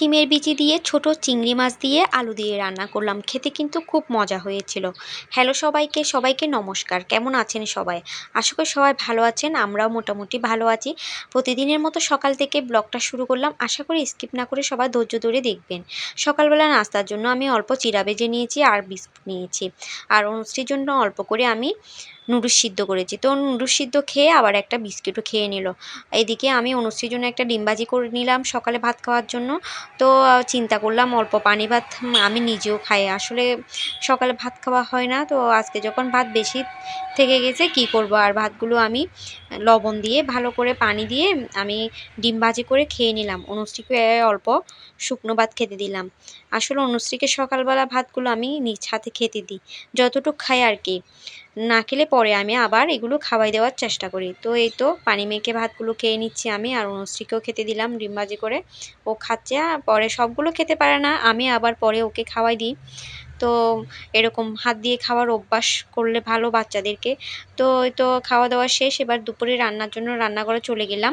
শিমের বিচি দিয়ে ছোট চিংড়ি মাছ দিয়ে আলু দিয়ে রান্না করলাম। খেতে কিন্তু খুব মজা হয়েছিল। হ্যালো সবাইকে সবাইকে নমস্কার। কেমন আছেন সবাই? আশা করি সবাই ভালো আছেন, আমরাও মোটামুটি ভালো আছি। প্রতিদিনের মতো সকাল থেকে ব্লগটা শুরু করলাম। আশা করি স্কিপ না করে সবাই ধৈর্য ধরে দেখবেন। সকালবেলা নাস্তার জন্য আমি অল্প চিরা বেজে নিয়েছি আর বিস্কুট নিয়েছি। আর অনুশ্রীর জন্য অল্প করে আমি নুডলস সিদ্ধ করেছি। তো নুডলস সিদ্ধ খেয়ে আবার একটা বিস্কিটও খেয়ে নিল। এদিকে আমি অনুশ্রীর জন্য একটা ডিমবাজি করে নিলাম সকালে ভাত খাওয়ার জন্য। তো চিন্তা করলাম অল্প পানি ভাত আমি নিজেও খাই। আসলে সকালে ভাত খাওয়া হয় না। তো আজকে যখন ভাত বেশি থেকে গেছে কি করব? আর ভাতগুলো আমি লবণ দিয়ে ভালো করে পানি দিয়ে আমি ডিম ভাজি করে খেয়ে নিলাম। অনুশ্রীকে অল্প শুকনো ভাত খেতে দিলাম। আসলে অনুশ্রীকে সকালবেলা ভাতগুলো আমি নিজ হাতে খেতে দিই। যতটুকু খাই আর কি। না খেলে পরে আমি আবার এগুলো খাওয়াই দেওয়ার চেষ্টা করি। তো এই তো পানি মেখে ভাতগুলো খেয়ে নিচ্ছি আমি আর অনুশ্রীকেও খেতে দিলাম ডিম ভাজি করে। ও খাচ্ছে পরে সবগুলো খেতে পারে না, আমি আবার পরে ওকে খাওয়াই দিই। তো এরকম হাত দিয়ে খাওয়ার অভ্যাস করলে ভালো বাচ্চাদেরকে। তো তো খাওয়া দাওয়া শেষ, এবার দুপুরে রান্নার জন্য রান্নাঘরে চলে গেলাম।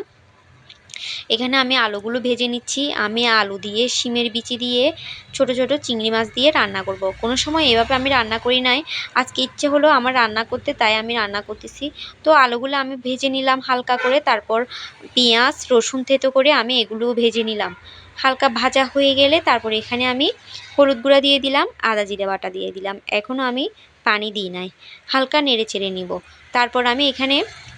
এখানে আমি আলুগুলো ভেজে নিচ্ছি। আমি আলু দিয়ে, শিমের বিচি দিয়ে, ছোট ছোট চিংড়ি মাছ দিয়ে রান্না করব। কোনো সময় এভাবে আমি রান্না করি নাই। আজকে ইচ্ছে হলো আমার রান্না করতে, তাই আমি রান্না করতেছি। তো আলুগুলো আমি ভেজে নিলাম হালকা করে। তারপর পেঁয়াজ, রসুন থেতো করে আমি এগুলোও ভেজে নিলাম। হালকা ভাজা হয়ে গেলে তারপর এখানে আমি হলুদ গুঁড়া দিয়ে দিলাম, আদা জিরে বাটা দিয়ে দিলাম। এখনও আমি পানি দিই নাই। হালকা নেড়ে চেড়ে নিব। তারপর আমি এখানে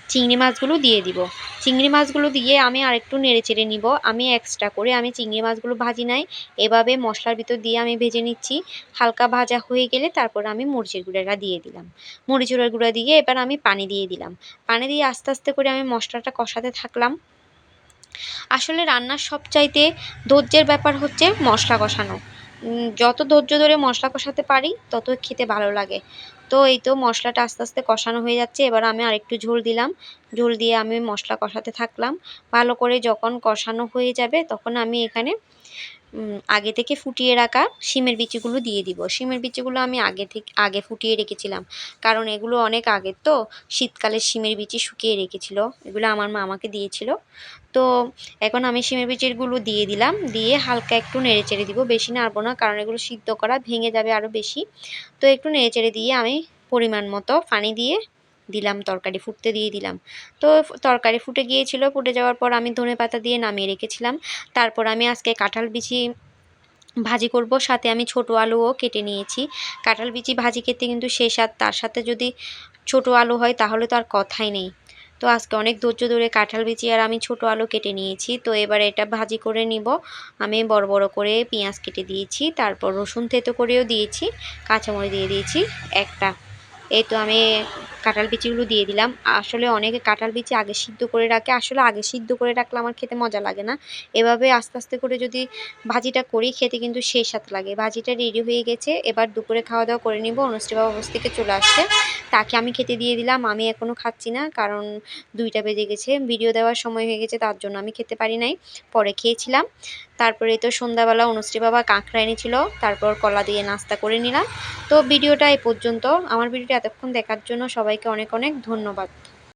চিংড়ি মাছগুলো দিয়ে দিব। চিংড়ি মাছগুলো দিয়ে আমি আরেকটু নেড়ে চেড়ে নিব। আমি এক্সট্রা করে আমি চিংড়ি মাছগুলো ভাজি নাই। এভাবে মশলার ভিতর দিয়ে আমি ভেজে নিচ্ছি। হালকা ভাজা হয়ে গেলে তারপর আমি মরিচের গুঁড়াটা দিয়ে দিলাম। মরিচের গুঁড়া দিয়ে এবার আমি পানি দিয়ে দিলাম। পানি দিয়ে আস্তে আস্তে করে আমি মশলাটা কষাতে থাকলাম। আসলে রান্নার সবচাইতে ধৈর্যের ব্যাপার হচ্ছে মশলা কষানো। যত ধৈর্য ধরে মশলা কষাতে পারি, তত খেতে ভালো লাগে। তো এই তো মশলাটা আস্তে আস্তে কষানো হয়ে যাচ্ছে। এবার আমি আরেকটু ঝোল দিলাম। ঝোল দিয়ে আমি মশলা কষাতে থাকলাম। ভালো করে যখন কষানো হয়ে যাবে, তখন আমি এখানে আগে থেকে ফুটিয়ে রাখা শিমের বিচিগুলো দিয়ে দিব। শিমের বিচিগুলো আমি আগে থেকে, আগে ফুটিয়ে রেখেছিলাম। কারণ এগুলো অনেক আগের তো, শীতকালে শিমের বিচি শুকিয়ে রেখেছিল। এগুলো আমার মা আমাকে দিয়েছিল। তো এখন আমি শিমের বিচিগুলো দিয়ে দিলাম। দিয়ে হালকা একটু নেড়ে চেড়ে দিব। বেশি নাড়বো না, কারণ এগুলো সিদ্ধ করা ভেঙে যাবে আরও বেশি। তো একটু নেড়ে চেড়ে দিয়ে আমি পরিমাণ মতো পানি দিয়ে দিলাম, তরকারি ফুটতে দিয়ে দিলাম। তো তরকারি ফুটে গিয়েছিল, ফুটে যাওয়ার পর আমি ধনে পাতা দিয়ে নামিয়ে রেখেছিলাম। তারপর আমি আজকে কাঁঠাল বিচি ভাজি করব, সাথে আমি ছোট আলুও কেটে নিয়েছি। কাঁঠাল বিচি ভাজি খেতে কিন্তু সে স্বাদ, তার সাথে যদি ছোট আলু হয় তাহলে তো আর কথাই নেই। তো আজকে অনেক ধৈর্য ধরে কাঁঠাল বিচি আর আমি ছোট আলু কেটে নিয়েছি। তো এবার এটা ভাজি করে নিব। আমি বড় বড় করে পেঁয়াজ কেটে দিয়েছি, তারপর রসুন থেতো করেও দিয়েছি, কাঁচামরিচ দিয়ে দিয়েছি একটা। এই তো আমি কাঁঠাল বিচিগুলো দিয়ে দিলাম। আসলে অনেকে কাঁঠাল বিচি আগে সিদ্ধ করে রাখে। আসলে আগে সিদ্ধ করে রাখলে আমার খেতে মজা লাগে না। এভাবে আস্তে আস্তে করে যদি ভাজিটা করি, খেতে কিন্তু সেই সাথে লাগে। ভাজিটা রেডি হয়ে গেছে। এবার দুপুরে খাওয়া দাওয়া করে নিব। অনুষ্ঠী বাবা বস থেকে চলে আসছে। তাকে আমি খেতে দিয়ে দিলাম। আমি এখনও খাচ্ছি না, কারণ দুইটা বেজে গেছে। ভিডিও দেওয়ার সময় হয়ে গেছে, তার জন্য আমি খেতে পারি নাই। পরে খেয়েছিলাম। তারপরে তো সন্ধ্যাবেলা অনুশ্রী বাবা কাঁকড়া এনেছিল তারপর কলা দিয়ে নাস্তা করে নিলাম। তো ভিডিওটা এই পর্যন্ত। আমার ভিডিওটা এতক্ষণ দেখার জন্য সবাইকে অনেক অনেক ধন্যবাদ।